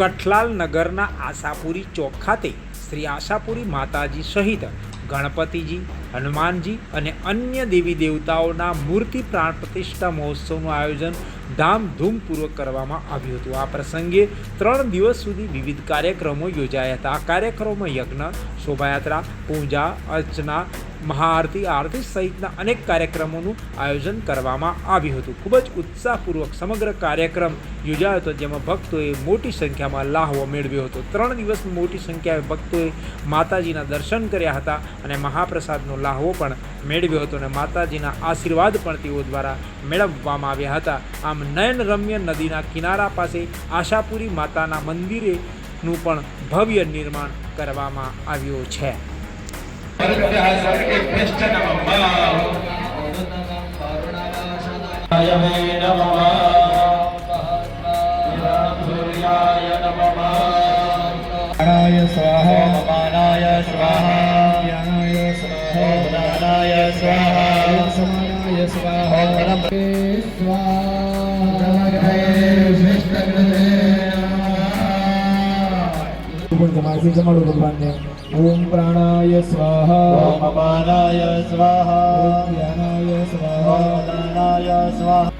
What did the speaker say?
કઠલાલ નગરના આશાપુરી ચોક ખાતે શ્રી આશાપુરી માતાજી સહિત ગણપતિજી, હનુમાનજી અને અન્ય દેવી દેવતાઓના મૂર્તિ પ્રાણ પ્રતિષ્ઠા મહોત્સવનું આયોજન ધામધૂમપૂર્વક કરવામાં આવ્યું હતું. આ પ્રસંગે ત્રણ દિવસ સુધી વિવિધ કાર્યક્રમો યોજાયા હતા. આ કાર્યક્રમોમાં યજ્ઞ શોભાયાત્રા, પૂજા, અર્ચના, મહાઆરતી, આરતી સહિતના અનેક કાર્યક્રમોનું આયોજન કરવામાં આવ્યું હતું. ખૂબ જ ઉત્સાહપૂર્વક સમગ્ર કાર્યક્રમ યોજાયો હતો, જેમાં ભક્તોએ મોટી સંખ્યામાં લાહવો મેળવ્યો હતો. ત્રણ દિવસ મોટી સંખ્યાએ ભક્તોએ માતાજીના દર્શન કર્યા હતા અને મહાપ્રસાદનો લાહવો પણ મેળવ્યો હતો અને માતાજીના આશીર્વાદ પણ તેઓ દ્વારા મેળવવામાં આવ્યા હતા. આમ નયન રમ્ય નદીના કિનારા પાસે આશાપુરી માતાના મંદિરેનું પણ ભવ્ય નિર્માણ કરવામાં આવ્યું છે. સ્વાહા સ્વાહા. कुमासी समर्थ कुर्बान्य ओम प्राणाय स्वाहा ओम अपानाय स्वाहा ओम ज्ञानाय स्वाहा ओम ज्ञानाय स्वाहा